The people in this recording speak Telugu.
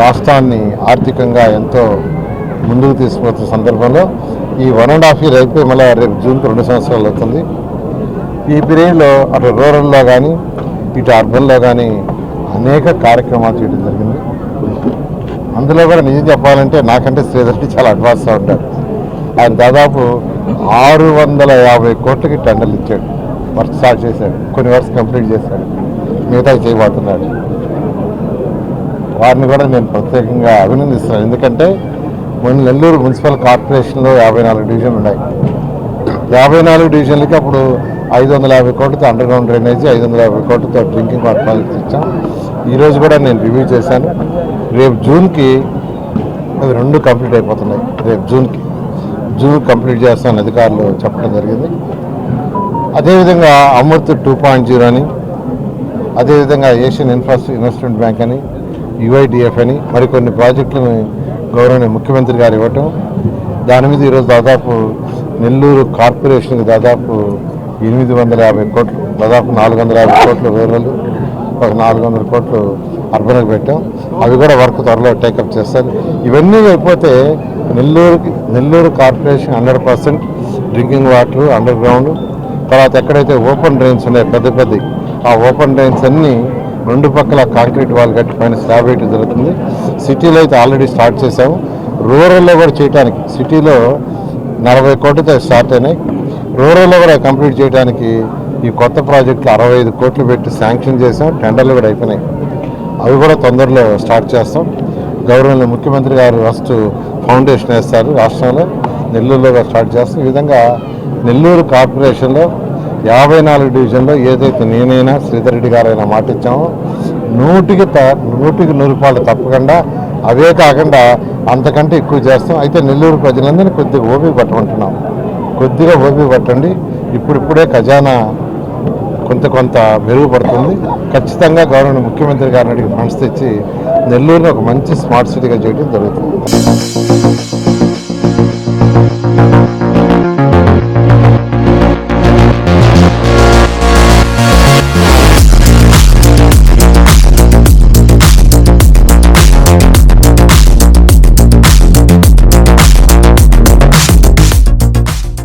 రాష్ట్రాన్ని ఆర్థికంగా ఎంతో ముందుకు తీసుకుపోతున్న సందర్భంలో ఈ వన్ అండ్ హాఫ్ ఇయర్ అయిపోయి మళ్ళీ రేపు జూన్కి రెండు సంవత్సరాలు అవుతుంది. ఈ పీరియడ్లో అటు రూరల్లో కానీ ఇటు అర్బన్లో కానీ అనేక కార్యక్రమాలు చేయడం జరిగింది. అందులో కూడా నిజం చెప్పాలంటే నాకంటే శ్రీధర్కి చాలా అడ్వాన్స్గా ఉంటాడు. ఆయన దాదాపు ఆరు వందల యాభై కోట్లకి టెండర్లు ఇచ్చాడు. వర్క్ స్టార్ట్ చేశాడు. కొన్ని వర్క్స్ కంప్లీట్ చేశాడు. మిగతా చేయబోతున్నాడు. వారిని కూడా నేను ప్రత్యేకంగా అభినందిస్తున్నాను. ఎందుకంటే మొన్న నెల్లూరు మున్సిపల్ కార్పొరేషన్లో యాభై నాలుగు డివిజన్లు ఉన్నాయి. యాభై నాలుగు డివిజన్లకి అప్పుడు ఐదు వందల యాభై కోట్లతో అండర్ గ్రౌండ్ డ్రైనేజీ ఐదు వందల యాభై కోట్లతో డ్రింకింగ్ వాటర్ పాలసీ ఇచ్చాం. ఈరోజు కూడా నేను రివ్యూ చేశాను. రేపు జూన్కి అవి రెండు కంప్లీట్ అయిపోతున్నాయి. రేపు జూన్కి. జూన్ కంప్లీట్ చేస్తామని అధికారులు చెప్పడం జరిగింది. అదేవిధంగా అమృత్ టూ పాయింట్ జీరో అని అదేవిధంగా ఏషియన్ ఇన్ఫ్రాస్ట్రక్చర్ ఇన్వెస్ట్మెంట్ బ్యాంక్ అని యుఐడిఎఫ్ అని మరికొన్ని ప్రాజెక్టులను గౌరవనీయ ముఖ్యమంత్రి గారు ఇవ్వటం. దాని మీద ఈరోజు దాదాపు నెల్లూరు కార్పొరేషన్కి దాదాపు ఎనిమిది వందల యాభై కోట్లు దాదాపు నాలుగు వందల యాభై కోట్లు రూరల్ ఒక నాలుగు వందల కోట్లు అర్బన్కి పెట్టాం. అవి కూడా వర్క్ త్వరలో టేకప్ చేస్తారు. ఇవన్నీ అయిపోతే నెల్లూరుకి Nellore corporation hundred percent drinking water underground. తర్వాత ఎక్కడైతే ఓపెన్ డ్రైన్స్ ఉన్నాయో పెద్ద పెద్ద ఆ ఓపెన్ డ్రైన్స్ అన్నీ రెండు పక్కల కాంక్రీట్ వాల్ కట్టి పైన స్లాబ్ వేయటం జరుగుతుంది. సిటీలో అయితే ఆల్రెడీ స్టార్ట్ చేసాము రూరల్లో కూడా చేయడానికి సిటీలో నలభై కోట్లతో స్టార్ట్ అయినాయి. రూరల్లో కూడా కంప్లీట్ చేయడానికి ఈ కొత్త ప్రాజెక్టులు అరవై ఐదు కోట్లు పెట్టి శాంక్షన్ చేసాం టెండర్లు కూడా అయిపోయినాయి. అవి కూడా తొందరలో స్టార్ట్ చేస్తాం. గౌరవనీయ ముఖ్యమంత్రి గారు ఫస్ట్ ఫౌండేషన్ వేస్తారు రాష్ట్రంలో. నెల్లూరులో కూడా స్టార్ట్ చేస్తాం. ఈ విధంగా నెల్లూరు కార్పొరేషన్లో యాభై నాలుగు డివిజన్లో ఏదైతే నేనైనా శ్రీధర్ రెడ్డి గారైనా మాట ఇచ్చామో నూటికి త నూటికి నూరు రూపాయలు తప్పకుండా అవే కాకుండా అంతకంటే ఎక్కువ చేస్తాం. అయితే నెల్లూరు ప్రజలందరినీ కొద్దిగా ఓపి పట్టమంటున్నాం. కొద్దిగా ఓపి పట్టండి. ఇప్పుడిప్పుడే ఖజానా కొంత కొంత మెరుగుపడుతుంది ఖచ్చితంగా గవర్నమెంట్ ముఖ్యమంత్రి గారిని ఫండ్స్ తెచ్చి నెల్లూరుని ఒక మంచి స్మార్ట్ సిటీగా చేయడం జరుగుతుంది.